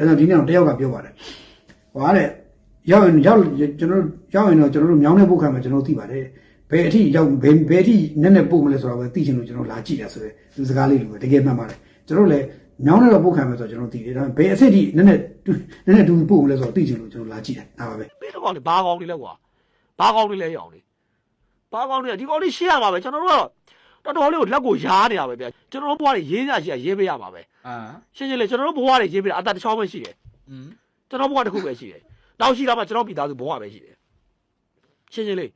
ဒါကြောင့်ဒီနေ့တော့တယောက်ကပြောပါတယ်ဟွာတဲ့ရောက်ရင်ရောက်ကျွန်တော်တို့ရောက်ရင်တော့ကျွန်တော်တို့မြောင်းတဲ့ပုတ်ခံမှာကျွန်တော်တို့သိပါတယ်ဘယ်အထိရောက်ဘယ်ဘယ်အထိနက်နက်ပို့မလဲဆိုတော့ပဲသိချင်လို့ကျွန်တော်လာကြည့်တာဆိုတဲ့သူစကားလေးလိုပဲတကယ်မှန်ပါတယ်ကျွန်တော်တို့လည်းမြောင်းတဲ့တော့ပုတ်ခံမှာဆိုတော့ကျွန်တော်သိတယ်ဒါပေမဲ့ဘယ်အဆင့်ထိနက်နက်တူနက်နက်တူပို့မလဲဆိုတော့သိချင်လို့ကျွန်တော်လာကြည့်တယ်ဒါပါပဲမင်းတို့ကောင်လေဘာကောင်တွေလဲကွာဘာကောင်တွေလဲရအောင်လေဘာကောင်တွေလဲဒီကောင်တွေရှင်းရမှာပဲကျွန်တော်တို့ကတော့ တော်တော်လေးကိုလက်ကိုရားနေတာပဲဗျကျွန်တော်တို့ဘဝတွေရေးရရှိရရေးပေးရမှာပဲအာရှင်းရှင်းလေးကျွန်တော်တို့ဘဝတွေရေးပေးတာအတတစ်ချောင်းပဲရှိတယ်อืมကျွန်တော်ဘဝတစ်ခုပဲရှိတယ်နောက်ရှိတာမှကျွန်တော်ပြည်သားစုဘဝပဲရှိတယ်ရှင်းရှင်းလေး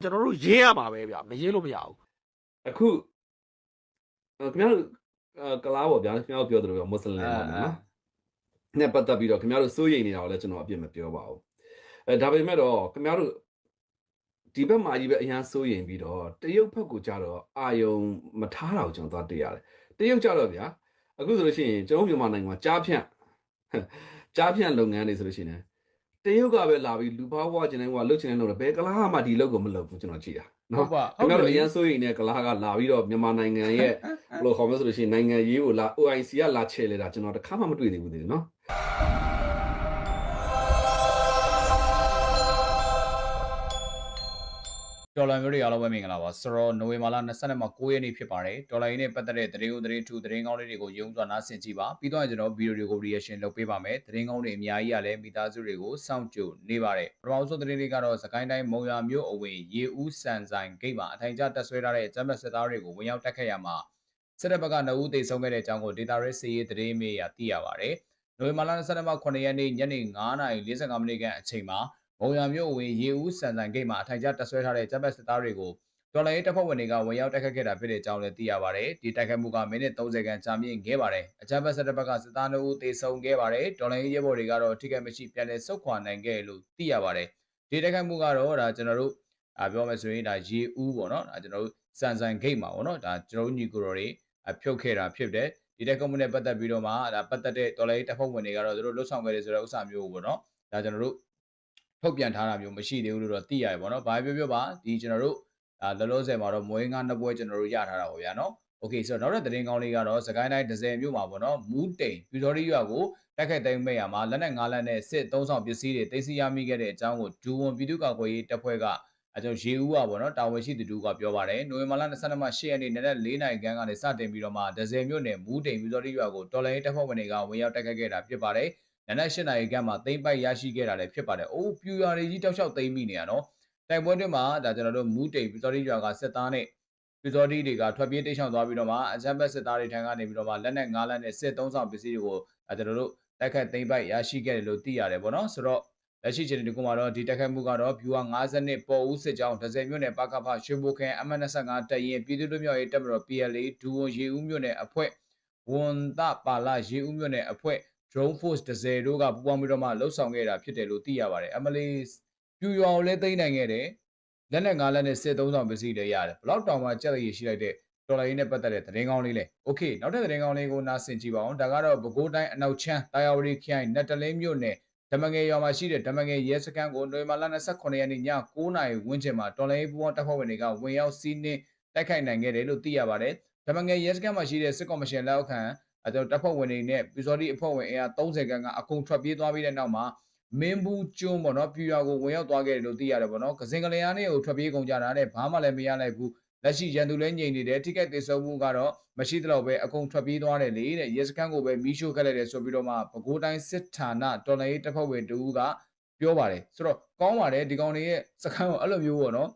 ကျွန်တော်တို့ရေးရမှာပဲဗျမရေးလို့မရဘူးအခုအဲ့ခင်ဗျားတို့အဲ့ကလားပေါ့ဗျာခင်ဗျားတို့ပြောသလိုပဲမွတ်စလင်ပါမယ်နော်နဲ့ပတ်သက်ပြီးတော့ခင်ဗျားတို့စိုးရိမ်နေတာကိုလည်းကျွန်တော်အပြစ်မပြောပါဘူးအဲဒါပေမဲ့တော့ခင်ဗျားတို့ ဒီဘက်မှာကြီးပဲအရန်စိုးရိမ်ပြီးတော့တရုတ်ဘက်ကိုကြတော့အာယုံမထားတာကိုကျွန်တော်သွားတွေ့ရတယ်တရုတ်ကြတော့ဗျာအခုဆိုလို့ရှိရင်ကျွန်တော်မြန်မာနိုင်ငံမှာကြားဖြန့်ကြားဖြန့်လုပ်ငန်းတွေဆိုလို့ရှိရင်တရုတ်ကပဲလာပြီးလူဘာဝကျင်နေဟိုကလုတ်ချင်နေလို့ဘယ်ကလားမှဒီလုတ်ကိုမလုတ်ဘူးကျွန်တော်ကြည့်တာဟုနော်တ်ပါခင်ဗျားတို့အရန်စိုးရိမ်တဲ့ကလားကလာပြီးတော့မြန်မာနိုင်ငံရဲ့ဘယ်လိုခေါ်မလဲဆိုလို့ရှိရင်နိုင်ငံရေးကိုလာ OIC ကလာချဲလေတာကျွန်တော်တခါမှမတွေ့သေးဘူးသေးတယ်နော် ဒေါ်လာမျိုးတွေအားလုံးပဲမင်္ဂလာပါဆိုတော့နိုဝင်ဘာလ22မှာ9ရက်နေ့ဖြစ်ပါတယ်ဒေါ်လာရင်းနဲ့ပတ်သက်တဲ့သတင်းဥသတင်းထူသတင်းကောင်းလေးတွေကိုယုံစွာနားဆင်ကြည့်ပါပြီးတော့ကျွန်တော်ဗီဒီယိုတွေကို reaction လုပ်ပေးပါမယ်သတင်းကောင်းတွေအများကြီးရလဲမိသားစုတွေကိုစောင့်ကြိုနေပါတယ်ပထမဆုံးသတင်းလေးကတော့စကိုင်းတိုင်းမုံရမြို့အဝင်ရေဦးစံဆိုင်ဂိတ်မှာအထိုင်ကျတက်ဆွဲထားတဲ့ဂျမတ်စစ်သားတွေကိုဝင်ရောက်တက်ခတ်ရမှာစစ်တပ်ဘက်က2ဦးသေဆုံးခဲ့တဲ့အကြောင်းကိုဒေတာရဲစီရေးသတင်းမေးရသိရပါတယ်နိုဝင်ဘာလ22မှာ9ရက်နေ့ညနေ9:45မိနစ်ခန့်အချိန်မှာမုံ ရမြို့ဝင်ရေဦးစံဆိုင်ဂိတ်မှာအထိုင်ကျတက်ဆွဲထားတဲ့ဂျပက်စစ်သားတွေကိုတော်လိုင်းတပ်ဖွဲ့ဝင်တွေကဝင်ရောက်တိုက်ခတ်ခဲ့တာဖြစ်တဲ့အကြောင်းလည်းသိရပါတယ်။ဒီတိုက်ခတ်မှုကမိနစ်30ခန့်ကြာမြင့်ခဲ့ပါတယ်။အဂျပက်စစ်တပ်ဘက်ကစစ်သား2ဦးသေဆုံးခဲ့ပါတယ်။တော်လိုင်းရဲဘော်တွေကတော့ထိခိုက်မရှိပြန်လည်ဆုတ်ခွာနိုင်ခဲ့လို့သိရပါတယ်။ဒီတိုက်ခတ်မှုကတော့ဒါကျွန်တော်တို့အာပြောမယ်ဆိုရင်ဒါရေဦးပေါ့နော်။ဒါကျွန်တော်တို့စံဆိုင်ဂိတ်မှာပေါ့နော်။ဒါကျွန်တော်တို့ညီကိုတော်တွေအဖြုတ်ခဲ့တာဖြစ်တယ်။ဒီတိုက်ခတ်မှုနဲ့ပတ်သက်ပြီးတော့မှဒါပတ်သက်တဲ့တော်လိုင်းတပ်ဖွဲ့ဝင်တွေကတော့သူတို့လွတ်ဆောင်ခဲ့တယ်ဆိုတဲ့ဥစ္စာမျိုးပေါ့နော်။ဒါကျွန်တော်တို့ ထုတ်ပြန်ထားတာမျိုးမရှိသေးဘူးလို့တော့သိရတယ်ပေါ့နော်။ဘာပြောပြောပါဒီကျွန်တော်တို့ဒါလောလောဆယ်မှာတော့မွေးငါးနှစ်ပွဲကျွန်တော်တို့ရထားတာပေါ့ဗျာနော်။ Okay ဆိုတော့နောက်တဲ့သတင်းကောင်းလေးကတော့စကိုင်းတိုင်းဒဇယ်မြို့မှာပေါ့နော်။မူးတိန်ပြူစော်ရီရွာကိုတက်ခိုက်သိမ်းမဲ့ရမှာလက်နက်ငါးလက်နဲ့စစ်သုံးဆောင်ပစ္စည်းတွေသိမ်းဆည်းရမိခဲ့တဲ့အကြောင်းကိုဒူဝန်ပြည်သူ့ကာကွယ်ရေးတပ်ဖွဲ့ကအဲကျွန်တော်ရေဦးကပေါ့နော်တာဝန်ရှိသူတူကပြောပါတယ်။နိုဝင်ဘာလ22မှ8ရက်နေ့နနက်4နာရီခန့်ကနေစတင်ပြီးတော့မှဒဇယ်မြို့နယ်မူးတိန်ပြူစော်ရီရွာကိုတော်လိုင်းတပ်ဖွဲ့ဝင်တွေကဝင်ရောက်တက်ခိုက်ခဲ့တာဖြစ်ပါတယ်။ နနက်၈နာရီခန့်မှာသိမ့်ပိုက်ရရှိခဲ့တာလည်းဖြစ်ပါတယ်။အိုးပြူရွာတွေကြီးတောက်လျှောက်သိမ့်မိနေရနော်။တိုက်ပွဲတွင်မှာဒါကျွန်တော်တို့မူးတိတ်ပြူစောတိရွာကစစ်သားနဲ့ပြူစောတိတွေကထွက်ပြေးတိတ်ဆောင်သွားပြီးတော့မှအကြမ်းဖက်စစ်သားတွေထံကနေပြီးတော့မှလက်နက်၅လက်နဲ့စစ်သုံးဆောင်ပစ္စည်းတွေကိုဒါကျွန်တော်တို့တိုက်ခတ်သိမ့်ပိုက်ရရှိခဲ့တယ်လို့သိရတယ်ပေါ့နော်။ဆိုတော့လက်ရှိချိန်ဒီကုမှာတော့ဒီတိုက်ခတ်မှုကတော့ဗျူဟာ50ပေါ်ဦးစစ်ကြောင်းဒဇယ်မြို့နယ်ပကဖရွှေဘိုခန်အမတ်25 တပ်ရင်ပြည်သူ့လူမျိုးရေးတပ်မတော် PLA ဒူဝန်ရေဦးမြို့နယ်အဖွဲ့ဝန်တပါလာရေဦးမြို့နယ်အဖွဲ့ drone force 10တို့ကပူးပေါင်းပြီးတော့မှလှုပ်ဆောင်ခဲ့တာဖြစ်တယ်လို့သိရပါတယ်။ MLA ပြူရွာကိုလည်းသိမ်းနိုင်ခဲ့တယ်။လက်နဲ့ငါးလက်နဲ့စစ်သုံးဆောင်ပစ္စည်းလည်းရတယ်။ဘလောက်တောင်မှကြက်ရည်ရှိလိုက်တဲ့ဒေါ်လာရင်းနဲ့ပတ်သက်တဲ့သတင်းကောင်းလေးလဲ။ Okay နောက်ထပ်သတင်းကောင်းလေးကိုနားဆင်ကြည့်ပါအောင်။ဒါကတော့ပဲခူးတိုင်းအနောက်ချမ်းတာယာဝတီခရိုင်နတ်တလင်းမြို့နယ်ဓမငယ်ရွာမှာရှိတဲ့ဓမငယ်ရဲစခန်းကိုနိုဝင်ဘာလ28ရက်နေ့ည9:00နာရီဝန်းကျင်မှာတော်လိုင်းပူပေါင်းတပ်ဖွဲ့ဝင်တွေကဝင်ရောက်စီးနင်းတိုက်ခိုက်နိုင်ခဲ့တယ်လို့သိရပါတယ်။ဓမငယ်ရဲစခန်းမှာရှိတဲ့စစ်ကော်မရှင်လက်အောက်ခံ အဲတော့တပ်ဖွဲ့ဝင်တွေနဲ့ပီစော်ဒီအဖွဲ့ဝင်အင်အား30ခန်းကအကုန်ထွက်ပြေးသွားပြီးတဲ့နောက်မှာမင်းဘူးကျွန်းပေါ့နော်ပြူရွာကိုဝင်ရောက်သွားခဲ့တယ်လို့သိရတယ်ပေါ့နော်ကစင်ကလျားနဲ့ကိုထွက်ပြေးကုန်ကြတာတဲ့ဘာမှလည်းမရလိုက်ဘူးလက်ရှိရန်သူလည်းငြိမ်နေတယ်ထိခိုက်သေးဆုံးမှုကတော့မရှိသလောက်ပဲအကုန်ထွက်ပြေးသွားတယ်လေတဲ့ရဲစခန်းကိုပဲမီးရှို့ခဲ့လိုက်တယ်ဆိုပြီးတော့မှပဲခူးတိုင်းစစ်ဌာနတော်လှန်ရေးတပ်ဖွဲ့ဝင်တူကပြောပါတယ်ဆိုတော့ကောင်းပါတယ်ဒီကောင်တွေရဲ့စခန်းကိုအဲ့လိုမျိုးပေါ့နော်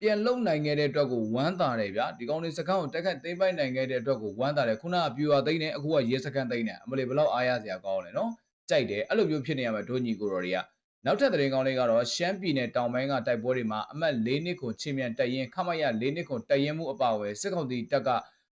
ပြန်လုံနိုင်ခဲ့တဲ့အတွက်ကိုဝမ်းသာတယ်ဗျာဒီကောင်လေးစကန်းကိုတက်ခတ်သိမ့်ပိုက်နိုင်ခဲ့တဲ့အတွက်ကိုဝမ်းသာတယ်ခုနကပြူရွာသိမ့်နေအခုကရဲစကန်းသိမ့်နေအမလေးဘလောက်အားရစရာကောင်းလဲနော်ကြိုက်တယ်အဲ့လိုမျိုးဖြစ်နေရမှာဒိုညီကိုတော်တွေကနောက်ထပ်သတင်းကောင်းလေးကတော့ရှမ်းပြည်နယ်တောင်ပိုင်းကတိုက်ပွဲတွေမှာအမတ်၄နှစ်ကိုချင်းမြန်တက်ရင်ခမရ၄နှစ်ကိုတက်ရင်မှုအပါအဝင်စစ်ကောင်စီတပ်က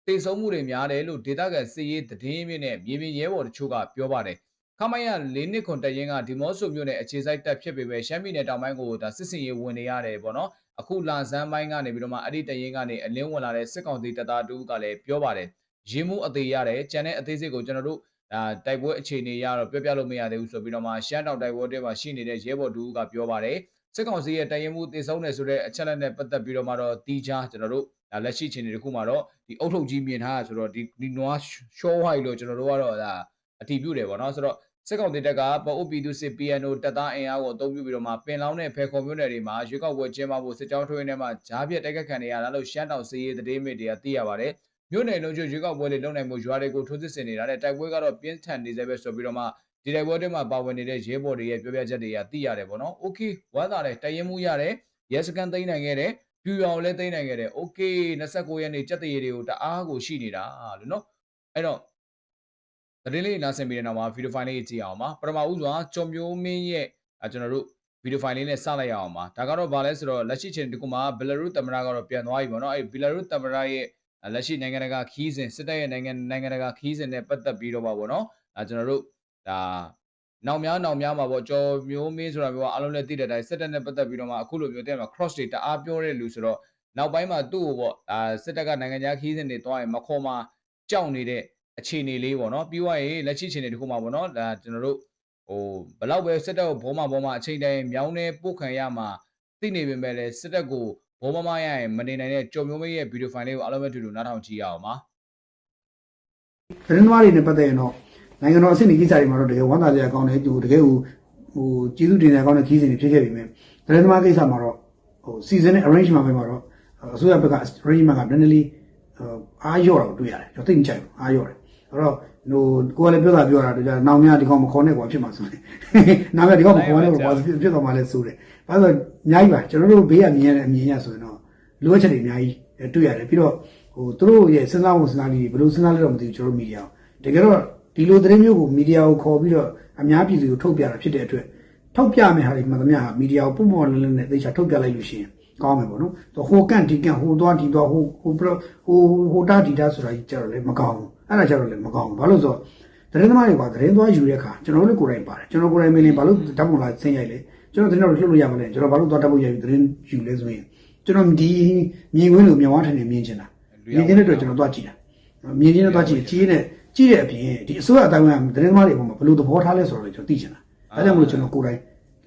တေဆုံးမှုတွေများတယ်လို့ဒေသခံစစ်ရေးသတင်းမြင့်နဲ့မြေပြင်ရဲဘော်တချို့ကပြောပါတယ်ခမရ၄နှစ်ခွန်တက်ရင်ကဒီမော့ဆိုမြို့နယ်အခြေစိုက်တပ်ဖြစ်ပေမဲ့ရှမ်းပြည်နယ်တောင်ပိုင်းကိုဒါစစ်စင်ရေးဝင်နေရတယ်ပေါ့နော် အခုလာဇန်းပိုင်းကနေပြီးတော့မှအဲ့ဒီတရင်ကနေအလင်းဝင်လာတဲ့စစ်ကောင်စီတပ်သားတူကလည်းပြောပါတယ်ရင်းမှုအသေးရတယ်ကျန်တဲ့အသေးစိတ်ကိုကျွန်တော်တို့ဒါတိုက်ပွဲအခြေအနေရတော့ပြောပြလို့မရသေးဘူးဆိုပြီးတော့မှရှမ်းတောင်တိုက်ပွဲတွေမှာရှိနေတဲ့ရဲဘော်တူကပြောပါတယ်စစ်ကောင်စီရဲ့တရင်မှုတည်ဆုံးတယ်ဆိုတဲ့အချက်လက်နဲ့ပတ်သက်ပြီးတော့မှတော့တီးခြားကျွန်တော်တို့ဒါလက်ရှိအခြေအနေတခုမှာတော့ဒီအုတ်ထုတ်ကြီးမြင်ထားတာဆိုတော့ဒီဒီနွားရှောဝိုင်းလို့ကျွန်တော်တို့ကတော့ဒါအတည်ပြုတယ်ပေါ့နော်ဆိုတော့ စစ်ကောင်တေတက်ကပအိုပီတူစစ် PNO တပ်သားအင်အားကိုအသုံးပြုပြီးတော့မှပင်လောင်းတဲ့ဖဲခေါ်မျိုးနယ်တွေမှာရွေးကောက်ပွဲကျင်းပဖို့စစ်ကြောင်းထိုးရင်းနဲ့မှဂျားပြက်တိုက်ခတ်ခံနေရတာလို့ရှမ်းတောင်စီးရေးသတင်းမြစ်တွေကသိရပါတယ်မြို့နယ်လုံးကျွရွေးကောက်ပွဲတွေလုပ်နိုင်မှုရွာတွေကိုထိုးစစ်ဆင်နေတာတဲ့တိုက်ပွဲကတော့ပြင်းထန်နေစေပဲဆိုပြီးတော့မှဒီတိုက်ပွဲတွေမှာပါဝင်နေတဲ့ရဲဘော်တွေရဲ့ပြောပြချက်တွေကသိရတယ်ပေါ့နော်။ Okay ဝမ်းသာတယ်တရင်မှုရတယ်ရဲစကန်သိမ်းနိုင်ခဲ့တယ်ပြူရောင်လည်းသိမ်းနိုင်ခဲ့တယ် Okay 29ရက်နေ့စက်တရေတွေကိုတအားကိုရှိနေတာလို့နော်အဲ့တော့ သတင်းလေးနားဆင်ပြီးတဲ့နောက်မှာဗီဒီယိုဖိုင်လေးကြည့်အောင်ပါပထမဦးစွာကျော်မျိုးမင်းရဲ့အဲကျွန်တော်တို့ဗီဒီယိုဖိုင်လေးနဲ့စလိုက်ရအောင်ပါဒါကတော့ဗာလဲဆိုတော့လက်ရှိချိန်ဒီကုမှာဘယ်လာရုသမ္မတကတော့ပြန်သွားပြီပေါ့နော်အဲဘယ်လာရုသမ္မတရဲ့လက်ရှိနိုင်ငံတကာခီးစဉ်စစ်တပ်ရဲ့နိုင်ငံနိုင်ငံတကာခီးစဉ်နဲ့ပတ်သက်ပြီးတော့ပါပေါ့နော်အဲကျွန်တော်တို့ဒါနောက်များနောက်များမှာပေါ့ကျော်မျိုးမင်းဆိုတာမျိုးကအားလုံးလည်းသိတဲ့အတိုင်းစစ်တပ်နဲ့ပတ်သက်ပြီးတော့မှအခုလိုမျိုးတဲ့မှာ cross တွေတအားပြောတဲ့လူဆိုတော့နောက်ပိုင်းမှာသူ့ကိုပေါ့အာစစ်တပ်ကနိုင်ငံခြားခီးစဉ်တွေတွားရင်မခေါ်မှာကြောက်နေတဲ့ အခြေအနေလေးပေါ့နော်ပြီးသွားရင်လက်ရှိအခြေအနေတခုမှာပေါ့နော်ဒါကျွန်တော်တို့ဟိုဘလောက်ပဲစစ်တပ်ကိုဘောမဘောမအချိန်တိုင်းမြောင်းနေပို့ခံရမှာသိနေပေမဲ့လည်းစစ်တပ်ကိုဘောမမရရင်မနေနိုင်တဲ့ကျော်မျိုးမင်းရဲ့ဗီဒီယိုဖိုင်လေးကိုအားလုံးပဲတူတူနားထောင်ကြည့်ရအောင်ပါသတင်းသမားတွေနဲ့ပတ်သက်ရင်တော့နိုင်ငံတော်အဆင့်ဒီကိစ္စတွေမှာတော့တကယ်ဝမ်းသာစရာကောင်းတယ်သူတကယ်ဟိုဟိုကျေးဇူးတင်စရာကောင်းတဲ့ခီးစဉ်တွေဖြစ်ခဲ့ပြီမြဲသတင်းသမားကိစ္စမှာတော့ဟို season နဲ့ arrangement ပဲမှာတော့အစိုးရဘက်က arrangement ကနည်းနည်းလေးအားရော့တာကိုတွေ့ရတယ်ကျွန်တော်သိမကြိုက်ဘူးအားရော့တယ် အဲ့တော့ဟိုကိုယ်ကလည်းပြောတာပြောတာတော့နောင်များဒီကောင်မခေါ်နဲ့ကွာဖြစ်မှာဆိုတယ်နောင်များဒီကောင်မခေါ်နဲ့ကွာဖြစ်တော့မှလည်းစိုးတယ်ဘာလို့အများကြီးပါကျွန်တော်တို့ဘေးကမြင်ရတဲ့အမြင်ရဆိုရင်တော့လိုအပ်ချက်တွေအများကြီးတွေ့ရတယ်ပြီးတော့ဟိုသူတို့ရဲ့စဉ်းစားဖို့စဉ်းစားနည်းဘယ်လိုစဉ်းစားလဲတော့မသိဘူးကျွန်တော်တို့မီဒီယာတကယ်တော့ဒီလိုသတင်းမျိုးကိုမီဒီယာကိုခေါ်ပြီးတော့အများပြည်သူကိုထုတ်ပြတာဖြစ်တဲ့အတွက်ထုတ်ပြမယ်ဟာဒီမှန်သမျှဟာမီဒီယာကိုပုံပေါ်လင်းလင်းနဲ့သေချာထုတ်ပြလိုက်လို့ရှိရင်ကောင်းမယ်ပေါ့နော်။ဟိုကန့်ဒီကန့်ဟိုသွားဒီသွားဟိုဟိုဟိုဟိုတာဒီတာဆိုတာကြီးကြတော့လည်းမကောင်းဘူး။ အဲ့ဒါကြတော့လည်းမကောင်းဘူး။ဘာလို့ဆိုတော့သတင်းသမားတွေကသတင်းသွားယူတဲ့အခါကျွန်တော်တို့ကိုယ်တိုင်ပါတယ်ကျွန်တော်ကိုယ်တိုင်မင်းဘာလို့ဓာတ်ပုံလာဆင်းရိုက်လဲကျွန်တော်သတင်းတော်လှုပ်လို့ရမလဲကျွန်တော်ဘာလို့သွားဓာတ်ပုံရိုက်ပြီးသတင်းယူလဲဆိုရင်ကျွန်တော်ဒီမြင်ကွင်းလိုမြောင်ဝါထန်နေမြင်ချင်တာမြင်ခြင်းတဲ့အတွက်ကျွန်တော်သွားကြည့်တာမြင်ခြင်းနဲ့သွားကြည့်ကြီးနဲ့ကြည့်တဲ့အပြင်ဒီအစိုးရအတိုင်းအသတင်းသမားတွေပုံမှာဘယ်လိုသဘောထားလဲဆိုတော့ကျွန်တော်သိချင်တာအဲဒါကြောင့်မလို့ကျွန်တော်ကိုယ်တိုင်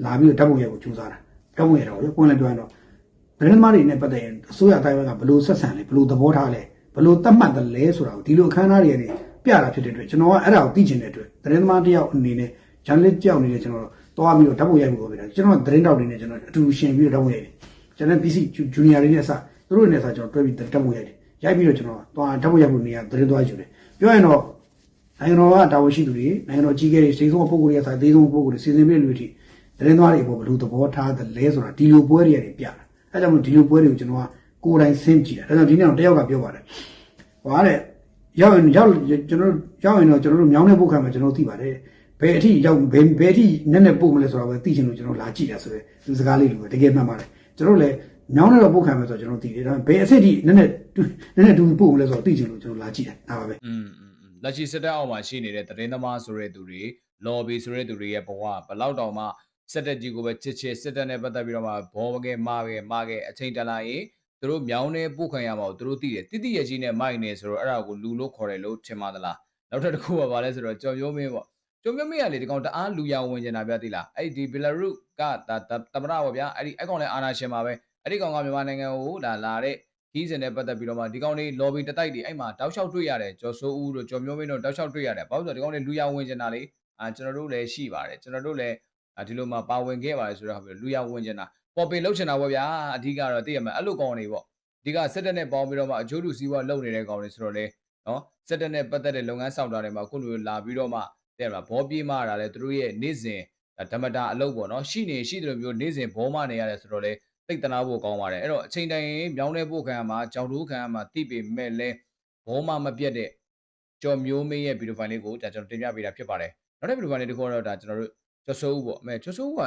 လာပြီးတော့ဓာတ်ပုံရိုက်ကိုကြိုးစားတာဓာတ်ပုံရိုက်တော့ပြောပွင့်လိုက်ပြောရင်တော့သတင်းသမားတွေနဲ့ပတ်သက်ရင်အစိုးရအတိုင်းကဘယ်လိုဆက်ဆံလဲဘယ်လိုသဘောထားလဲ ဘယ်လိုသတ်မှတ်တယ်လဲဆိုတာကိုဒီလိုအခမ်းအနားတွေကနေပြတာဖြစ်တဲ့အတွက်ကျွန်တော်ကအဲ့ဒါကိုသိချင်တဲ့အတွက်သတင်းသမားတယောက်အနေနဲ့ဂျန်လစ်တယောက်အနေနဲ့ကျွန်တော်တော့သွားပြီးတော့ဓာတ်ပုံရိုက်ဖို့ပဲကျွန်တော်သတင်းတောက်တွေနဲ့ကျွန်တော်အတူတူရှင်ပြီးတော့ဓာတ်ပုံရိုက်တယ်ကျွန်တော် PC junior တွေနဲ့အစသူတို့တွေနဲ့အစကျွန်တော်တွဲပြီးဓာတ်ပုံရိုက်တယ်ရိုက်ပြီးတော့ကျွန်တော်သွားဓာတ်ပုံရိုက်ဖို့နေရာသတင်းသွားယူတယ်ပြောရင်တော့နိုင်ငံတော်ကတာဝန်ရှိသူတွေနိုင်ငံတော်ကြီးကဲတွေစိတ်ဆုံးပုဂ္ဂိုလ်တွေအစားသေးဆုံးပုဂ္ဂိုလ်တွေစီစဉ်ပြီးလူတွေသတင်းသွားတွေအပေါ်ဘယ်လိုသဘောထားတယ်လဲဆိုတာဒီလိုပွဲတွေကနေပြတာအဲကြောင့်မို့ဒီလိုပွဲတွေကိုကျွန်တော်က ကိုယ်တိုင်ဆင်းကြည့်တယ်ဒါကြောင့်ဒီနေ့တော့တယောက်ကပြောပါတယ်ဟွာတဲ့ရောက်ရင်ရောက်ကျွန်တော်ရောက်ရင်တော့ကျွန်တော်တို့မြောင်းတဲ့ပုခါမှာကျွန်တော်သိပါတယ်ဘယ်အထိရောက်ဘယ်ဘယ်အထိနက်နက်ပို့မလဲဆိုတော့ပဲသိချင်လို့ကျွန်တော်လာကြည့်တာဆိုတော့သူစကားလေးလိုပဲတကယ်မှန်ပါတယ်ကျွန်တော်လည်းညောင်းတော့ပုတ်ခံမယ်ဆိုတော့ကျွန်တော်သိတယ်ဒါပေမဲ့ဘယ်အဆင့်ထိနက်နက်နက်နက်တူပို့မလဲဆိုတော့သိချင်လို့ကျွန်တော်လာကြည့်တာဒါပါပဲอืมလက်ရှိစစ်တပ်အောက်မှာရှိနေတဲ့သတင်းသမားဆိုတဲ့သူတွေ lobby ဆိုတဲ့သူတွေရဲ့ဘဝဘလောက်တောင်မှစစ်တပ်ကြီးကိုပဲချစ်ချစ်စစ်တပ်နဲ့ပတ်သက်ပြီးတော့မှဘောကဲမားကဲမားကဲအချိန်တလာရင် သူတို့မြောင်းနေပို့ခံရမှာကိုသူတို့သိတယ်တိတိရကြီးနဲ့မိုက်နေဆိုတော့အဲ့ဒါကိုလူလို့ခေါ်တယ်လို့ထင်ပါသလားနောက်ထပ်တစ်ခုကဘာလဲဆိုတော့ကြော်မျိုးမင်းပေါ့ကျော်မြတ်မင်းကလေဒီကောင်တအားလူရဝင်နေတာဗျာသိလားအဲ့ဒီဘီလာရုကဒါတမရပါဗျာအဲ့ဒီအကောင်လည်းအာနာရှင်ပါပဲအဲ့ဒီကောင်ကမြန်မာနိုင်ငံကိုလာလာတဲ့ကြီးစင်နဲ့ပတ်သက်ပြီးတော့မှဒီကောင်လေး lobby တတိုက်တွေအဲ့မှာတောက်လျှောက်တွေ့ရတယ်ကျော်စိုးဦးတို့ကျော်မျိုးမင်းတို့တောက်လျှောက်တွေ့ရတယ်ဘာလို့ဆိုတော့ဒီကောင်လေးလူရဝင်နေတာလေအာကျွန်တော်တို့လည်းရှိပါတယ်ကျွန်တော်တို့လည်းဒီလိုမှပါဝင်ခဲ့ပါတယ်ဆိုတော့ဟုတ်ပြီလူရဝင်နေတာ ပေါ်ပင်လောက်ချင်တာပေါ့ဗျာအဓိကတော့သိရမယ်အဲ့လိုကောင်တွေပေါ့ဒီကစစ်တပ်နဲ့ပေါင်းပြီးတော့မှအကျိုးတူစီးပွားလုပ်နေတဲ့ကောင်တွေဆိုတော့လေနော်စစ်တပ်နဲ့ပတ်သက်တဲ့လုပ်ငန်းဆောင်တာတွေမှာခုလိုလာပြီးတော့မှတဲ့မှာဘောပြေးမတာလဲသူတို့ရဲ့နေ့စဉ်ဓမ္မတာအလုပ်ပေါ့နော်ရှိနေရှိတယ်လို့မျိုးနေ့စဉ်ဘောမနေရတယ်ဆိုတော့လေသိတနာဖို့ကောင်းပါတယ်အဲ့တော့အချိန်တိုင်းမြောင်းနေဖို့ခံရမှာကြောင်တိုးခံရမှာတိပေမဲ့လဲဘောမမပြတ်တဲ့ကြော်မျိုးမင်းရဲ့ဗီဒီယိုဖိုင်လေးကိုဒါကျွန်တော်တင်ပြပေးတာဖြစ်ပါတယ်နောက်တဲ့ဗီဒီယိုဖိုင်လေးတစ်ခုတော့ဒါကျွန်တော်တို့ကျော်စိုးဦးပေါ့အမေကျော်စိုးဦးက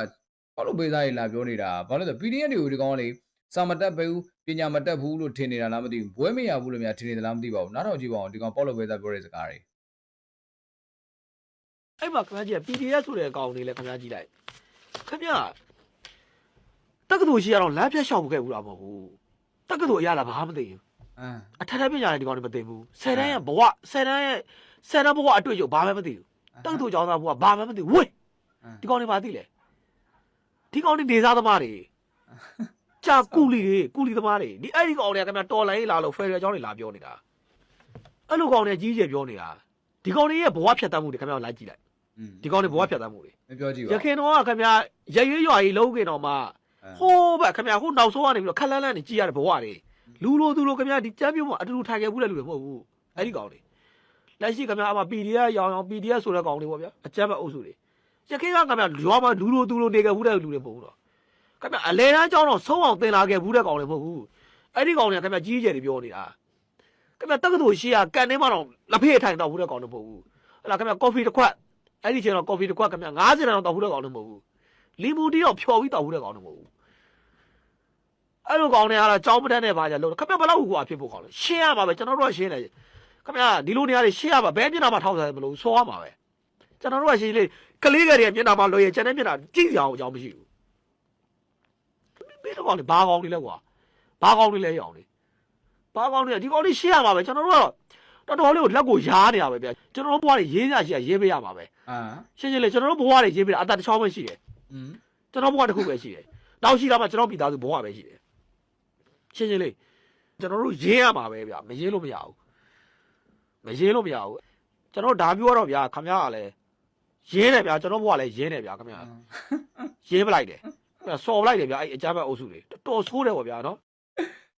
ဘာလို့ပေးစားရေးလာပြောနေတာဘာလို့လဲဆို PDF တွေကိုဒီကောင်ကလေစာမတက်ဘူးပညာမတက်ဘူးလို့ထင်နေတာလားမသိဘူးဘွဲမရဘူးလို့များထင်နေသလားမသိပါဘူးနားတော်ကြည့်ပါအောင်ဒီကောင်ပေါ့လို့ပေးစားပြောတဲ့စကားတွေအဲ့မှာခင်ဗျားကြီးက PDF ဆိုတဲ့အကောင်လေးလဲခင်ဗျားကြီးလိုက်ခင်ဗျားတက္ကသိုလ်ရှိရတော့လမ်းဖြတ်ရှောက်ခဲ့ဘူးလားမဟုတ်ဘူးတက္ကသိုလ်အရတာဘာမှမသိဘူးအမ်အထက်ထပ်ပညာလည်းဒီကောင်တွေမသိဘူးဆယ်တန်းရဲ့ဘဝဆယ်တန်းရဲ့ဆယ်တန်းဘဝအတွေ့အကြုံဘာမှမသိဘူးတက္ကသိုလ်ကျောင်းသားဘဝဘာမှမသိဘူးဝေးဒီကောင်တွေဘာသိလဲ ဒီကောင်တွေနေစားသမားတွေကြာကူလီတွေကူလီသမားတွေဒီအဲ့ဒီကောင်တွေကခင်ဗျာတော်လိုင်းလာလို့ဖယ်ရယ်ကျောင်းတွေလာပြောနေတာအဲ့လိုကောင်တွေကြီးကျယ်ပြောနေတာဒီကောင်တွေရဲ့ဘဝဖြတ်တန်းမှုတွေခင်ဗျားလိုက်ကြည့်လိုက်อืมဒီကောင်တွေဘဝဖြတ်တန်းမှုတွေမပြောကြည့်ပါရခင်တော့ကခင်ဗျာရရွေးရွာကြီးလုံးခင်တော့မှဟိုးဘက်ခင်ဗျာဟိုနောက်ဆုံးကနေပြီးတော့ခက်လန်းလန်းနေကြည့်ရတဲ့ဘဝတွေလူလိုသူလိုခင်ဗျာဒီချမ်းပြုံးမှာအတူတူထိုင်ခဲ့ဘူးတဲ့လူတွေမဟုတ်ဘူးအဲ့ဒီကောင်တွေလက်ရှိခင်ဗျာအမ PDF ရောင်ရောင် PDF ဆိုတဲ့ကောင်တွေပေါ့ဗျာအကြမ်းဖက်အုပ်စုတွေ ရခင်ကခင်ဗျာရွာမှာလူလိုသူလိုနေခဲ့ဘူးတဲ့လူတွေမဟုတ်ဘူးတော့ခင်ဗျာအလဲတန်းကြောင်းတော့ဆုံးအောင်တင်လာခဲ့ဘူးတဲ့ကောင်တွေမဟုတ်ဘူးအဲ့ဒီကောင်တွေကခင်ဗျာကြီးကျယ်တွေပြောနေတာခင်ဗျာတက္ကသိုလ်ရှိရကန်နေမှတော့လက်ဖေးထိုင်တော့ဘူးတဲ့ကောင်တွေမဟုတ်ဘူးဟဲ့လားခင်ဗျာကော်ဖီတစ်ခွက်အဲ့ဒီချိန်တော့ကော်ဖီတစ်ခွက်ခင်ဗျာ90တန်းတော့တောက်ဘူးတဲ့ကောင်တွေမဟုတ်ဘူးလီမူတီတော့ဖြော်ပြီးတောက်ဘူးတဲ့ကောင်တော့မဟုတ်ဘူးအဲ့လိုကောင်တွေကတော့ကြောင်းပတန်းနဲ့ပါကြလို့ခင်ဗျဘယ်လောက်ဟိုအဖြစ်ဖို့ခေါ်လဲရှင်းရမှာပဲကျွန်တော်တို့ကရှင်းတယ်ခင်ဗျဒီလိုနေရာတွေရှင်းရမှာဘယ်မျက်နှာမှာထောက်စားမလို့စောရမှာပဲကျွန်တော်တို့ကရှင်းလေ ကလေးကလေးမျက်နှာမှာလို့ရကျန်တဲ့မျက်နှာကြည့်ကြအောင်အကြောင်းမရှိဘူးဘယ်တော့ကောင်လဲဘာကောင်တွေလဲကွာဘာကောင်တွေလဲရအောင်လေဘာကောင်တွေဒီကောင်တွေရှင်းရမှာပဲကျွန်တော်တို့ကတော့တော်တော်လေးကိုလက်ကိုရားနေရပဲဗျကျွန်တော်တို့ဘွားတွေရေးရရှိရရေးပေးရမှာပဲအာရှင်းရှင်းလေကျွန်တော်တို့ဘွားတွေရေးပေးတာအတတချောင်းပဲရှိတယ်อืมကျွန်တော်ဘဝတစ်ခုပဲရှိတယ်။နောက်ရှိတာမှကျွန်တော်မိသားစုဘဝပဲရှိတယ်။ရှင်းရှင်းလေးကျွန်တော်တို့ရင်းရမှာပဲဗျာမရင်းလို့မရဘူး။မရင်းလို့မရဘူး။ကျွန်တော်ဒါပြောတော့ဗျာခမရကလည်း ရင်းတယ်ဗျာကျွန်တော်ဘဝလည်းရင်းတယ်ဗျာခမရရင်းပလိုက်တယ်။ခမရစော်ပလိုက်တယ်ဗျာအဲ့အကြမ်းဖက်အုပ်စုတွေတော်တော်ဆိုးတယ်ပေါ့ဗျာနော်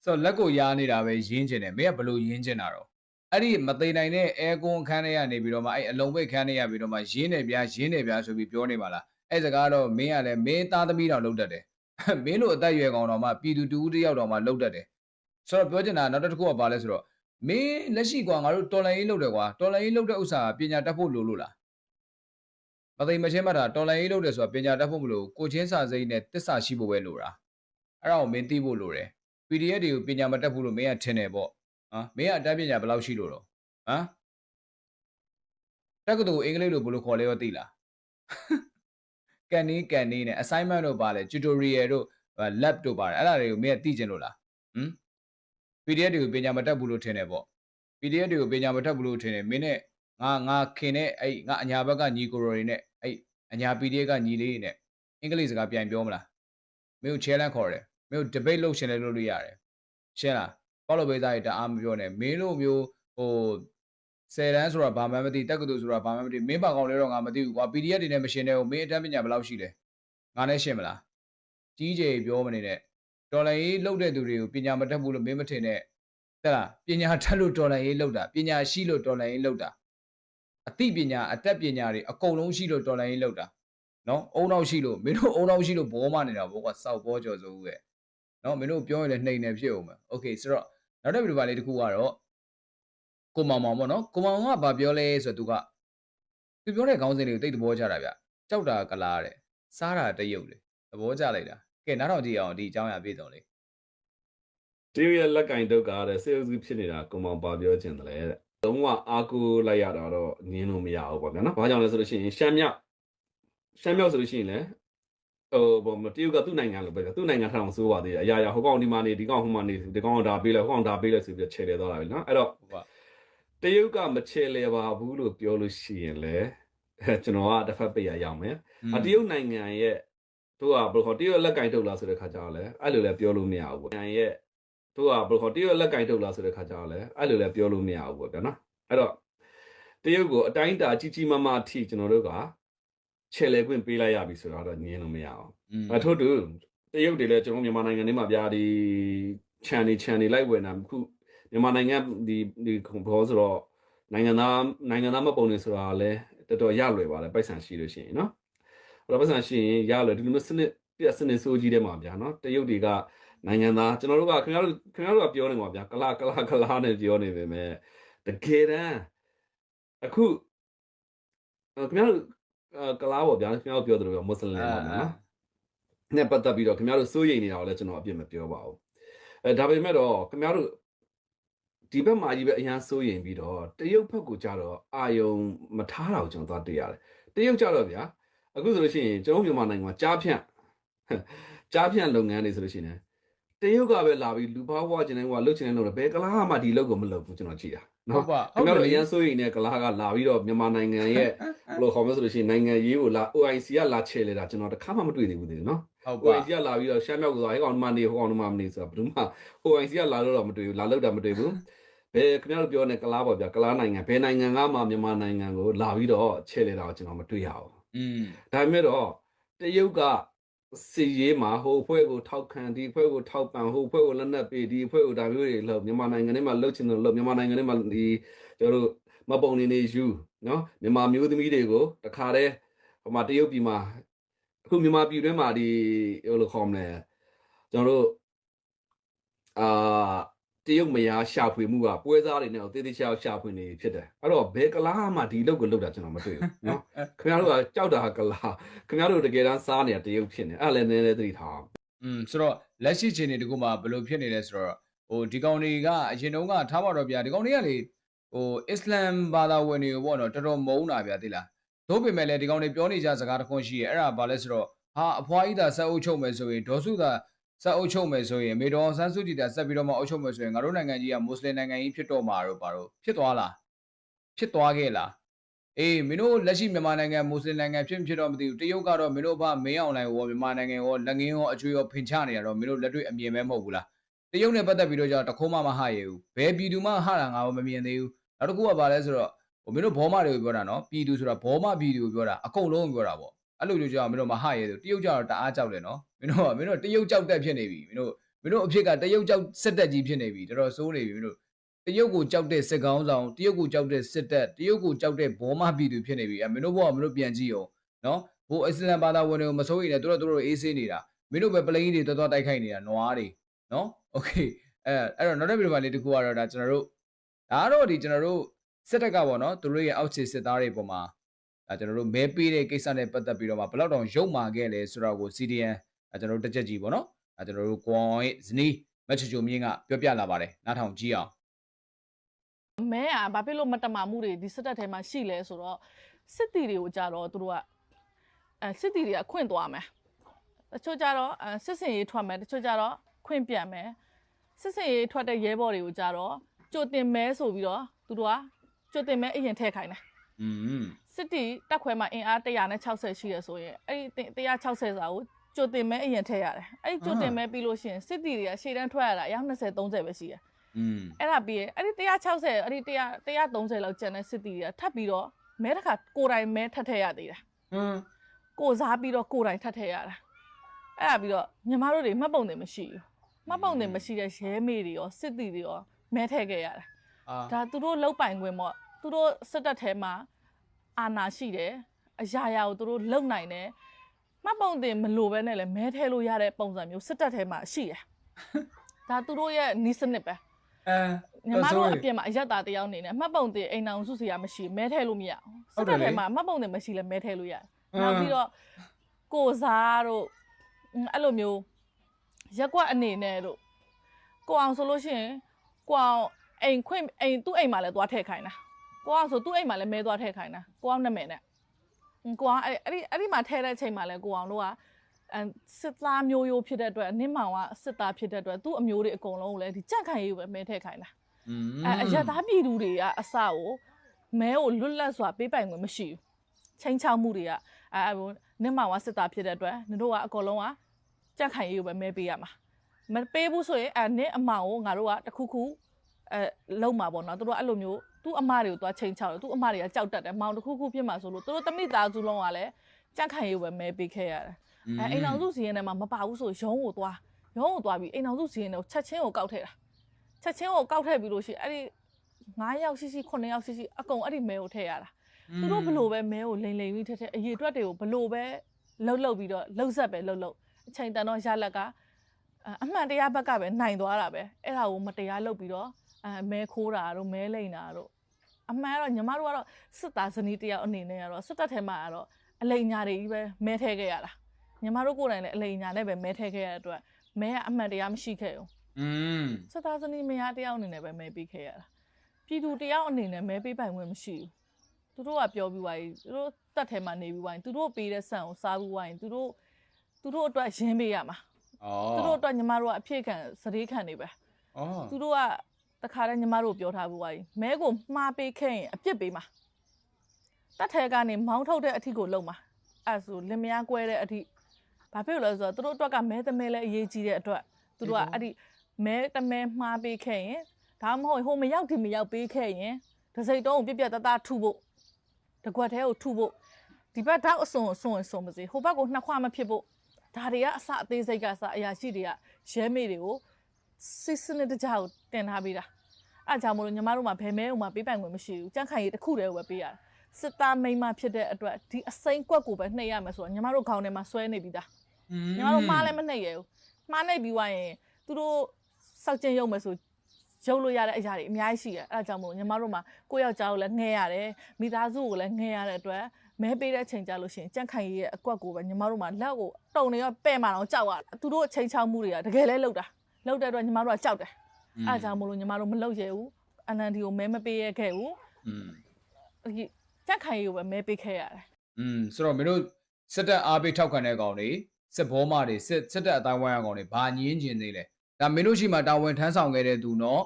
ဆိုတော့လက်ကိုရားနေတာပဲရင်းကျင်တယ်မင်းကဘလို့ရင်းကျင်တာတော့အဲ့ဒီမသိနိုင်တဲ့အဲကွန်ခန်းထဲကနေပြီးတော့မှအဲ့အလုံးပိတ်ခန်းထဲရပြီးတော့မှရင်းနေပြားရင်းနေပြားဆိုပြီးပြောနေပါလားအဲ့စကားတော့မင်းကလည်းမင်းသားသမီးတော်လှုပ်တတ်တယ်မင်းတို့အသက်အရွယ်ကောင်တော်မှပြည်သူတူဦးတစ်ယောက်တော်မှလှုပ်တတ်တယ်ဆိုတော့ပြောချင်တာနောက်တစ်ခုကဘာလဲဆိုတော့မင်းလက်ရှိကွာငါတို့တော်လိုင်းရေးလှုပ်တယ်ကွာတော်လိုင်းရေးလှုပ်တဲ့ဥစ္စာပညာတတ်ဖို့လိုလို့လား မသိမချင်းမှတ်တာတော်လိုင်းရေးလှုပ်တယ်ဆိုတာပညာတတ်ဖို့မလို့ကိုချင်းစာစိမ့်နဲ့တစ္ဆာရှိဖို့ပဲလိုတာအဲ့ဒါကိုမင်းသိဖို့လိုတယ် PDF တွေကိုပညာမတတ်ဘူးလို့မင်းကထင်တယ်ပေါ့ဟမ်မင်းကအတတ်ပညာဘယ်လောက်ရှိလို့တော့ဟမ်တက္ကသိုလ်အင်္ဂလိပ်လိုဘယ်လိုခေါ်လဲရောသိလားကန်နီးကန်နီးနဲ့ assignment တို့ပါလေ tutorial တို့ lab တို့ပါတယ်အဲ့ဒါတွေကိုမင်းကသိကျင်လို့လားဟမ် PDF တွေကိုပညာမတတ်ဘူးလို့ထင်တယ်ပေါ့ PDF တွေကိုပညာမတတ်ဘူးလို့ထင်တယ်မင်းနဲ့ငါငါခင်နဲ့အဲ့ငါအညာဘက်ကညီကိုရိုတွေနဲ့ အဲ့အညာ PDF ကညီလေးတွေနဲ့အင်္ဂလိပ်စကားပြန်ပြောမလားမင်းကို challenge ခေါ်တယ်မင်းတို့ debate လုပ်ရှင်လည်းလုပ်လို့ရတယ်ရှင်းလားကောက်လို့ပေးသားရတအားမပြောနဲ့မင်းတို့မျိုးဟိုဆယ်တန်းဆိုတာဘာမှမသိတက္ကသိုလ်ဆိုတာဘာမှမသိမင်းပါကောင်လေးတော့ငါမသိဘူးကွာ PDF တွေနဲ့မရှင်တဲ့ဟိုမင်းအတန်းပညာဘယ်လောက်ရှိလဲငါနဲ့ရှင်းမလားကြီးကြီးပြောမနေနဲ့တော်လိုင်းရေးလုပ်တဲ့သူတွေကိုပညာမတတ်ဘူးလို့မင်းမထင်နဲ့တဲ့လားပညာတတ်လို့တော်လိုင်းရေးလုပ်တာပညာရှိလို့တော်လိုင်းရေးလုပ်တာ အသိပညာအတတ်ပညာတွေအကုန်လုံးရှိလို့တော်လိုင်းရေးလုပ်တာနော်အုံနောက်ရှိလို့မင်းတို့အုံနောက်ရှိလို့ဘောမနေတာဘောကစောက်ဘောကြော်စိုးပဲ နော်မင်းတို့ပြောရင်လည်းနှိမ်နေဖြစ်အောင်မယ်โอเคဆိုတော့နောက်တစ်ဗီဒီယိုလေးတစ်ခုကတော့ကိုမောင်မောင်ပေါ့နော်ကိုမောင်ကဘာပြောလဲဆိုတော့သူကသူပြောတဲ့ခေါင်းစဉ်တွေကိုတိတ်သဘောကျတာဗျကြောက်တာကလားတဲ့စားတာတရုပ်လေသဘောကျလိုက်တာကဲနားထောင်ကြည့်အောင်ဒီအကြောင်းအရာပြည့်စုံလေး တရုတ်ရဲ့လက်ကင်ဒုက္ခတဲ့စေအုပ်စုဖြစ်နေတာကိုမောင်ပါပြောခြင်းတယ်လေတဲ့ လုံးဝအာကူလိုက်ရတာတော့ငင်းလို့မရဘူးပေါ့ဗျာနော်ဘာကြောင့်လဲဆိုလို့ရှိရင်ရှမ်းမြောက်ရှမ်းမြောက်ဆိုလို့ရှိရင်လည်းဟိုဘောမတရုတ်ကသူ့နိုင်ငံလိုပဲဗျာသူ့နိုင်ငံထအောင်စိုးပါသေးတယ်အရာရာဟိုကောင်ဒီမှာနေဒီကောင်ဟိုမှာနေဒီကောင်ဒါပေးလဲဟိုကောင်ဒါပေးလဲဆိုပြီးခြေလေသွားတာပဲနော်အဲ့တော့ဟုတ်ပါတရုတ်ကမခြေလေပါဘူးလို့ပြောလို့ရှိရင်လေကျွန်တော်ကတစ်ဖက်ပြရရအောင်မယ်အတရုတ်နိုင်ငံရဲ့တို့ကဘယ်လိုခေါ်တရုတ်လက်ကင်ထုတ်လားဆိုတဲ့ခါကျတော့လေအဲ့လိုလည်းပြောလို့မရဘူးပေါ့နိုင်ငံရဲ့ တို့ကဘယ်လိုခေါ်တရုတ်လက်ကင်ထုတ်လားဆိုတဲ့ခါကျတော့လေအဲ့လိုလည်းပြောလို့မရဘူးပေါ့ဗျာနော်အဲ့တော့တရုတ်ကိုအတိုင်းအတာကြီးကြီးမားမားအထိကျွန်တော်တို့ကခြေလေခွင့်ပေးလိုက်ရပြီဆိုတော့ညင်းလို့မရအောင်အထို့တူတရုတ်တွေလည်းကျွန်တော်မြန်မာနိုင်ငံထဲမှာဗျာဒီခြံနေခြံနေလိုက်ဝင်တာခုမြန်မာနိုင်ငံဒီဒီဘောဆိုတော့နိုင်ငံသားနိုင်ငံသားမပုံနေဆိုတာလည်းတော်တော်ရလွယ်ပါတယ်ပိုက်ဆံရှိလို့ရှိရင်နော်အဲ့တော့ပိုက်ဆံရှိရင်ရလွယ်ဒီလိုမျိုးစနစ်ပြက်စနစ်စိုးကြီးထဲမှာဗျာနော်တရုတ်တွေက နိုင်ငံသားကျွန်တော်တို့ကခင်ဗျားတို့ခင်ဗျားတို့ကပြောနေမှာဗျာကလာကလာကလာနဲ့ပြောနေပေမဲ့တကယ်တမ်းအခုအဲ့ခင်ဗျားတို့အဲ့ကလာပေါ့ဗျာခင်ဗျားတို့ပြောသလိုပဲမွတ်စလင်ပါဗျာနော်နဲ့ပတ်သက်ပြီးတော့ခင်ဗျားတို့စိုးရိမ်နေတာကိုလည်းကျွန်တော်အပြစ်မပြောပါဘူးအဲဒါပေမဲ့တော့ခင်ဗျားတို့ဒီဘက်မှာကြီးပဲအရန်စိုးရိမ်ပြီးတော့တရုတ်ဘက်ကိုကြတော့အာယုံမထားတာကိုကျွန်တော်သွားတွေ့ရတယ်တရုတ်ကြတော့ဗျာအခုဆိုလို့ရှိရင်ကျွန်တော်မြန်မာနိုင်ငံမှာကြားဖြန့်ကြားဖြန့်လုပ်ငန်းတွေဆိုလို့ရှိရင် တရုတ်ကပဲလာပြီးလူဘာဝကျင်တိုင်းကလှုပ်ချင်တယ်လို့ဘယ်ကလားမှဒီလုပ်ကိုမလုပ်ဘူးကျွန်တော်ကြည့်တာဟုနော်တ်ပါခင်ဗျားတို့အရန်စိုးရိမ်တဲ့ကလားကလာပြီးတော့မြန်မာနိုင်ငံရဲ့ဘယ်လိုခေါ်မလဲဆိုလို့ရှိရင်နိုင်ငံရေးကိုလာ OIC ကလာချဲလေတာကျွန်တော်တစ်ခါမှမတွေ့သေးဘူးသေးတယ်နော်ဟုတ်ဟိုပါအိမ်စီကလာပြီးတော့ရှမ်းမြောက်ကိုသွားဟဲ့ကောင်ဒီမှာနေဟိုကောင်ဒီမှာမနေဆိုတာဘယ်သူမှဟိုအိမ်စီကလာလို့တော့မတွေ့ဘူးလာလို့တာမတွေ့ဘူးဘယ်ခင်ဗျားတို့ပြောနေကလားပေါ့ဗျာကလားနိုင်ငံဘယ်နိုင်ငံကမှမြန်မာနိုင်ငံကိုလာပြီးတော့ချဲ့လေတာကိုကျွန်တော်မတွေ့ရဘူးอืมဒါပေမဲ့တော့တရုတ်က စီရေးမှာဟိုအဖွဲ့ကိုထောက်ခံဒီအဖွဲ့ကိုထောက်ပံ့ဟိုအဖွဲ့ကိုလက်နက်ပေးဒီအဖွဲ့ကိုဒါမျိုးတွေလုပ်မြန်မာနိုင်ငံထဲမှာလှုပ်ချင်တယ်လို့မြန်မာနိုင်ငံထဲမှာဒီကျွန်တော်တို့မပုံနေနေယူနော်မြန်မာမျိုးသမီးတွေကိုတခါတည်းဟိုမှာတရုတ်ပြည်မှာအခုမြန်မာပြည်တွင်းမှာဒီဟိုလိုခေါ်မလဲကျွန်တော်တို့အာ တရုတ်မယားရှာဖွေမှုကပွဲစားတွေနဲ့တေးသေးချာရှာဖွေနေဖြစ်တယ်အဲ့တော့ဘယ်ကလားမှဒီလောက်ကိုလောက်တာကျွန်တော်မတွေ့ဘူးနော်ခင်ဗျားတို့ကကြောက်တာကလားခင်ဗျားတို့တကယ်တမ်းစားနေတာတရုတ်ဖြစ်နေအဲ့ဒါလည်းနည်းနည်းသတိထားအောင်อืมဆိုတော့လက်ရှိချိန်တွေတကူမှာဘယ်လိုဖြစ်နေလဲဆိုတော့ဟိုဒီကောင်တွေကအရင်တုန်းကထားပါတော့ဗျာဒီကောင်တွေကလေဟိုအစ္စလမ်ဘာသာဝင်တွေကိုပေါ့နော်တော်တော်မုန်းတာဗျာသိလားတို့ပေမဲ့လည်းဒီကောင်တွေပြောနေကြစကားတစ်ခွန်းရှိရဲ့အဲ့ဒါဘာလဲဆိုတော့ဟာအဖွားကြီးသာဆက်အုပ်ချုပ်မယ်ဆိုရင်ဒေါ်စုသာ ဆက်အုပ်ချုပ်မယ်ဆိုရင်မေတော်ဆန်းစုကြည်သာဆက်ပြီးတော့မှအုပ်ချုပ်မယ်ဆိုရင်ငါတို့နိုင်ငံကြီးကမွတ်စလင်နိုင်ငံကြီးဖြစ်တော့မှာတော့ဘာလို့ဖြစ်သွားလားဖြစ်သွားခဲ့လားအေးမင်းတို့လက်ရှိမြန်မာနိုင်ငံမွတ်စလင်နိုင်ငံဖြစ်မဖြစ်တော့မသိဘူးတရုတ်ကတော့မင်းတို့ဘာမင်းအောင်လိုင်ရောမြန်မာနိုင်ငံရောလက်ငင်းရောအကျွေးရောဖင်ချနေရတော့မင်းတို့လက်တွေ့အမြင်ပဲမဟုတ်ဘူးလားတရုတ်နဲ့ပတ်သက်ပြီးတော့ကြောင့်တခိုးမှမဟရဘူးဘယ်ပြည်သူမှဟတာငါမမြင်သေးဘူးနောက်တစ်ခုကဘာလဲဆိုတော့ဟိုမင်းတို့ဘောမတွေကိုပြောတာနော်ပြည်သူဆိုတာဘောမပြည်သူကိုပြောတာအကုန်လုံးကိုပြောတာပေါ့အဲ့လိုမျိုးကြောင့်မင်းတို့မဟရသေးဘူးတရုတ်ကြောင့်တအားကြောက်တယ်နော် မင်းတို့ကမင်းတို့တရုတ်ကြောက်တက်ဖြစ်နေပြီမင်းတို့မင်းတို့အဖြစ်ကတရုတ်ကြောက်စစ်တက်ကြီးဖြစ်နေပြီတော်တော်စိုးနေပြီမင်းတို့ တရုတ်ကိုကြောက်တဲ့စစ်ကောင်းဆောင်တရုတ်ကိုကြောက်တဲ့စစ်တပ်တရုတ်ကိုကြောက်တဲ့ဘောမပြည်သူဖြစ်နေပြီအဲမင်းတို့ဘောကမင်းတို့ပြန်ကြည့်အောင်နော်ဘိုးအစ္စလမ်ဘာသာဝင်တွေကိုမစိုးရိမ်နဲ့တို့တို့တို့အေးဆေးနေတာမင်းတို့ပဲပလိန်တွေတော်တော်တိုက်ခိုက်နေတာနွားတွေနော်โอเคအဲအဲ့တော့နောက်တစ်ဗီဒီယိုမှာလေးတစ်ခုကတော့ဒါကျွန်တော်တို့ဒါကတော့ဒီကျွန်တော်တို့စစ်တပ်ကပေါ့နော်သူတို့ရဲ့အောက်ခြေစစ်သားတွေပုံမှာဒါကျွန်တော်တို့မဲပေးတဲ့ကိစ္စနဲ့ပတ်သက်ပြီးတော့မှဘယ်တော့တောင်ရုပ်မာခဲ့လဲဆိုတော့ကို CDN အဲ ကျွန်တော်တို့တစ်ချက်ကြည့်ပေါ့နော်အဲကျွန်တော်တို့ကွန်ရဲ့ဇနီးမက်ချူချူမြင့်ကပြောပြလာပါတယ်နားထောင်ကြည့်အောင် မဲอ่ะဘာဖြစ်လို့မတမာမှုတွေဒီစစ်တပ်ထဲမှာရှိလဲဆိုတော့စစ်တီတွေကိုကြတော့သူတို့ကအဲစစ်တီတွေကအခွင့်သွားမယ်တချို့ကြတော့အဲစစ်စင်ရေးထွက်မယ်တချို့ကြတော့ခွင့်ပြန်မယ်စစ်စင်ရေးထွက်တဲ့ရဲဘော်တွေကိုကြတော့ကြိုတင်မဲဆိုပြီးတော့သူတို့ကကြိုတင်မဲအရင်ထည့်ခိုင်းတယ် อืม စစ်တီတက်ခွဲမှာအင်အား160ရှိရဆိုရင်အဲ့ဒီ160စာကို ကြိုတင်မဲအရင်ထည့်ရတယ်အဲ့ဒီကြိုတင်မဲပြီးလို့ရှိရင်စစ်တီတွေကရှေ့တန်းထွက်ရတာအယောက်20 30ပဲရှိတယ် อืม အဲ့ဒါပြီးရင်အဲ့ဒီ160အဲ့ဒီ100 130လောက်ကျန်တဲ့စစ်တီတွေကထပ်ပြီးတော့မဲတစ်ခါကိုယ်တိုင်မဲထပ်ထည့်ရသေးတယ် อืม ကိုစားပြီးတော့ကိုယ်တိုင်ထပ်ထည့်ရတာအဲ့ဒါပြီးတော့ညီမတို့တွေမှတ်ပုံတင်မရှိဘူးမှတ်ပုံတင်မရှိတဲ့ရဲမေတွေရောစစ်တီတွေရောမဲထည့်ခဲ့ရတာ အာ ဒါသူတို့လောက်ပိုင်ခွင့်ပေါ့သူတို့စစ်တပ်ထဲမှာအာဏာရှိတယ်အရာရာကိုသူတို့လုံနိုင်တယ် မှတ်ပုံတင်မလိုပဲနဲ့လည်းမဲထဲလို့ရတဲ့ပုံစံမျိုးစစ်တပ်ထဲမှာရှိတယ်ဒါသူတို့ရဲ့နီးစနစ်ပဲအဲညီမတို့အပြင်မှာအရက်သားတယောက်အနေနဲ့မှတ်ပုံတင်အိမ်အောင်စုစီရမရှိမဲထဲလို့မရအောင်ဟုတ်စစ်တယ်လေတပ်ထဲမှာမှတ်ပုံတင်မရှိလဲမဲထဲလို့ရတယ်အင်းနောက်ပြီးတော့ကိုစားတို့အင်းအဲ့လိုမျိုးရက်ကွက်အနေနဲ့တို့ကိုအောင်ဆိုလို့ရှိရင်ကိုအောင်အိမ်ခွင့်အိမ်သူ့အိမ်မှာလည်းသွားထည့်ခိုင်းတာကိုအောင်ဆိုသူ့အိမ်မှာလည်းမဲသွားထည့်ခိုင်းတာကိုအောင်နာမည်နဲ့ အင်းကိုအောင်အဲ့အဲ့ဒီအဲ့ဒီမှာထည့်တဲ့အချိန်မှာလည်းကိုအောင်တို့ကအဲစစ်သားမျိုးရိုးဖြစ်တဲ့အတွက်နင်းမောင်ကစစ်သားဖြစ်တဲ့အတွက်သူ့အမျိုးတွေအကုန်လုံးကိုလည်းဒီကြက်ခိုင်ရေးကိုပဲမဲထည့်ခိုင်းတာอืมအဲအရသားပြည်သူတွေကအစကိုမဲကိုလွတ်လပ်စွာပေးပိုင်ခွင့်မရှိဘူးချင်းချောက်မှုတွေကအဲအဲဟိုနင့်မောင်ကစစ်သားဖြစ်တဲ့အတွက်နင်တို့ကအကုန်လုံးကကြက်ခိုင်ရေးကိုပဲမဲပေးရမှာမပေးဘူးဆိုရင်အဲနင့်အမောင်ကိုငါတို့ကတစ်ခုခုအဲလုံမှာပေါ့နော်သူတို့ကအဲ့လိုမျိုး သူ့အမတွေကိုသွားချင်းချောက်တယ်သူ့အမတွေကကြောက်တတ်တယ်မောင်တစ်ခုခုဖြစ်မှာဆိုလို့သူတို့တမိသားစုလုံးကလည်းကြက်ခိုင်ရေးကိုပဲမဲပေးခဲ့ရတယ်အဲအိမ်အောင်စုစီရင်ထဲမှာမပါဘူးဆိုရုံးကိုသွားရုံးကိုသွားပြီးအိမ်အောင်စုစီရင်ထဲကိုချက်ချင်းကိုကောက်ထည့်တာချက်ချင်းကိုကောက်ထည့်ပြီးလို့ရှိရင်အဲ့ဒီ9ယောက်ရှိရှိ9ယောက်ရှိရှိအကုန်အဲ့ဒီမဲကိုထည့်ရတာသူတို့ဘလို့ပဲမဲကိုလိန်လိန်ပြီးထည့်ထည့်အရေးအတွက်တွေကိုဘလို့ပဲလှုပ်လှုပ်ပြီးတော့လှုပ်ဆက်ပဲလှုပ်လှုပ်အချိန်တန်တော့ရလက်ကအဲအမှန်တရားဘက်ကပဲနိုင်သွားတာပဲအဲ့ဒါကိုမတရားလုပ်ပြီးတော့အဲမဲခိုးတာတို့မဲလိန်တာတို့ အမှန်ကတော့ညီမတို့ကတော့စစ်သားဇနီးတယောက်အနေနဲ့ကတော့စစ်တပ်ထဲမှာကတော့အလိန်ညာတွေကြီးပဲမဲထဲခဲ့ရတာညီမတို့ကိုယ်တိုင်လည်းအလိန်ညာနဲ့ပဲမဲထဲခဲ့ရတဲ့အတွက်မဲကအမှန်တရားမရှိခဲ့ဘူးอืมစစ်သားဇနီးမယားတယောက်အနေနဲ့ပဲမဲပေးခဲ့ရတာပြည်သူတယောက်အနေနဲ့မဲပေးပိုင်ခွင့်မရှိဘူးသူတို့ကပြောပြီးဝိုင်းသူတို့တက်ထဲမှာနေပြီးဝိုင်းသူတို့ပေးတဲ့ဆန်ကိုစားပြီးဝိုင်းသူတို့သူတို့အတွက်ရင်းပေးရမှာဩသူတို့အတွက်ညီမတို့ကအဖြစ်ခံစတေးခံနေပဲဩသူတို့က တခါတည်းညီမတို့ပြောထားပြီးသွားပြီမဲကိုမှားပေးခဲ့ရင်အပြစ်ပေးမှာတက်ထဲကနေမောင်းထုတ်တဲ့အထီကိုလုံမှာအဲ့ဒါဆိုလင်မယားကွဲတဲ့အထီဘာဖြစ်လို့လဲဆိုတော့သူတို့အတွက်ကမဲတမဲလဲအရေးကြီးတဲ့အတွက်သူတို့ကအဲ့ဒီမဲတမဲမှားပေးခဲ့ရင်ဒါမှမဟုတ်ဟိုမရောက်ဒီမရောက်ပေးခဲ့ရင်ဒစိတ်တုံးကိုပြက်ပြက်တသားထုဖို့တကွက်သေးကိုထုဖို့ဒီဘက်တောက်အစွန်အစွန်အစွန်မစေဟိုဘက်ကိုနှစ်ခွမဖြစ်ဖို့ဒါတွေကအစအသေးစိတ်ကအစအရာရှိတွေကရဲမေတွေကို စစ်စနစ်တကြကိုတင်ထားပေးတာအဲကြောင့်မလို့ညီမတို့မှာဘယ်မဲဥမှာပေးပိုင်ခွင့်မရှိဘူးကြန့်ခိုင်ရေးတစ်ခုတည်းကိုပဲပေးရတယ်စစ်သားမိန်းမဖြစ်တဲ့အတွက်ဒီအစိမ့်ကွက်ကိုပဲနှိပ်ရမယ်ဆိုတော့ညီမတို့ခေါင်းထဲမှာဆွဲနေပြီသားညီမတို့မှားလည်းမနှိပ်ရဘူးမှားနှိပ်ပြီးသွားရင်သူတို့စောက်ကျင်ရုံမယ်ဆိုရုပ်လို့ရတဲ့အရာတွေအများကြီးရှိတယ်အဲဒါကြောင့်မို့ညီမတို့မှာကိုယ့်ယောက်ျားကိုလည်းငဲရတယ်မိသားစုကိုလည်းငဲရတဲ့အတွက်မဲပေးတဲ့အချိန်ကြလို့ရှိရင်ကြန့်ခိုင်ရေးရဲ့အကွက်ကိုပဲညီမတို့မှာလက်ကိုတုံနေရောပဲ့မှတော့ကြောက်ရတယ်သူတို့အချိန်ချောက်မှုတွေကတကယ်လဲလောက်တာ လောက်တဲ့အတွက်ညီမတို့ကကြောက်တယ်အဲဒါကြောင့်မို့လို့ညီမတို့မလောက်ရဘူးအနန္ဒီကိုမဲမပေးရခဲ့ဘူး อืม ဒီကြန့်ခိုင်ရေးကိုပဲမဲပေးခဲ့ရတယ် อืมဆိုတော့မင်းတို့စစ်တပ်အားပေးထောက်ခံတဲ့ကောင်တွေစစ်ဘောမတွေစစ်စစ်တပ်အတိုင်းဝိုင်းကောင်တွေဘာညင်းကျင်သေးလဲဒါမင်းတို့ရှိမှတာဝန်ထမ်းဆောင်ခဲ့တဲ့သူနော်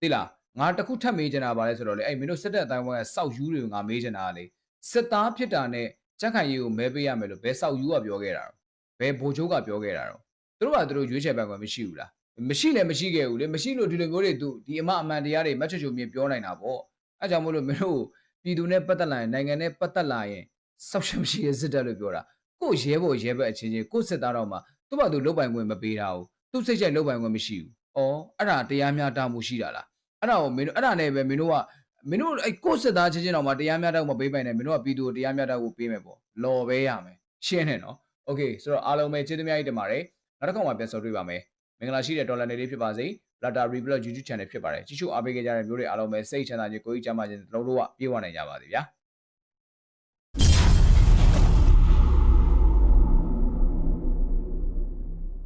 သိလားငါတစ်ခုထပ်မေးချင်တာပါလဲဆိုတော့လေအဲ့မင်းတို့စစ်တပ်အတိုင်းဝိုင်းကစောက်ယူးတွေကိုငါမေးချင်တာကလေစစ်သားဖြစ်တာနဲ့ကြက်ခိုင်ရီကိုမဲပေးရမယ်လို့ဘယ်စောက်ယူးကပြောခဲ့တာတော့ဘယ်ဘိုလ်ချုပ်ကပြောခဲ့တာတော့သူတို့ကသူတို့ရွေးချယ်ပိုင်ခွင့်မရှိဘူးလား မရှိလည်းမရှိခဲ့ဘူးလေမရှိလို့ဒီလိုမျိုးတွေသူဒီအမအမှန်တရားတွေမတ်ချွတ်ချွတ်မြင်ပြောနိုင်တာပေါ့အဲကြောင့်မို့လို့မင်းတို့ပြည်သူနဲ့ပတ်သက်လာရင်နိုင်ငံနဲ့ပတ်သက်လာရင်ဆောက်ရှက်မရှိရဲ့စစ်တပ်လို့ပြောတာကို့ရဲဘော်ရဲဘက်အချင်းချင်းကို့စစ်သားတော့မှသူ့ဘာသူလုတ်ပိုင်ခွင့်မပေးတာဘူးသူ့စိတ်ကြိုက်လုတ်ပိုင်ခွင့်မရှိဘူး။အော်အဲ့ဒါတရားမျှတမှုရှိတာလား။အဲ့ဒါကိုမင်းတို့အဲ့ဒါနဲ့ပဲမင်းတို့ကမင်းတို့အဲ့ကို့စစ်သားချင်းချင်းတော့မှတရားမျှတမှုမပေးပိုင်နဲ့မင်းတို့ကပြည်သူကိုတရားမျှတမှုပေးမယ်ပေါ့။လော်ပဲရမယ်။ရှင်းနေနော်။ Okay ဆိုတော့အားလုံးပဲကျေးဇူးများကြီးတင်ပါတယ်။နောက်တစ်ခါမှပြန်ဆုံတွေ့ပါမယ်။ မင်္ဂလာရှိတဲ့ဒေါ်လာနေလေးဖြစ်ပါစေ။ Lata Reblog YouTube Channel ဖြစ်ပါတယ်။ကြည့်ရှုအားပေးကြတဲ့မျိုးတွေအားလုံးပဲစိတ်ချမ်းသာခြင်းကိုယ်ကြီးကျန်းမာခြင်းလုံးလုံးဝပြေဝနိုင်ကြပါစေဗျာ။